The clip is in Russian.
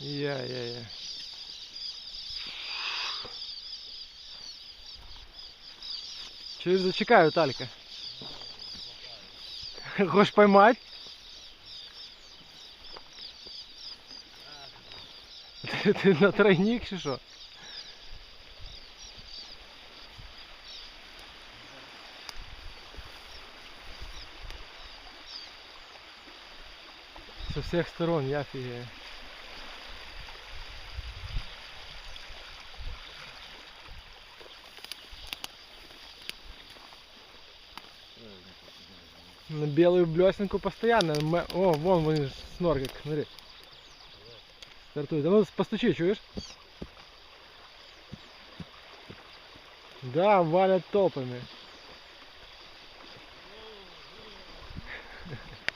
Я-я-я. Чуєш, зачекаю, Талька. Хочеш поймать? Ти, ти на тройник чи що? Со всех сторон, я офигею. На белую блесенку постоянно. О, вон, вон снорк, как, смотри. Стартует. А ну постучи, чуешь? Да, валят толпами.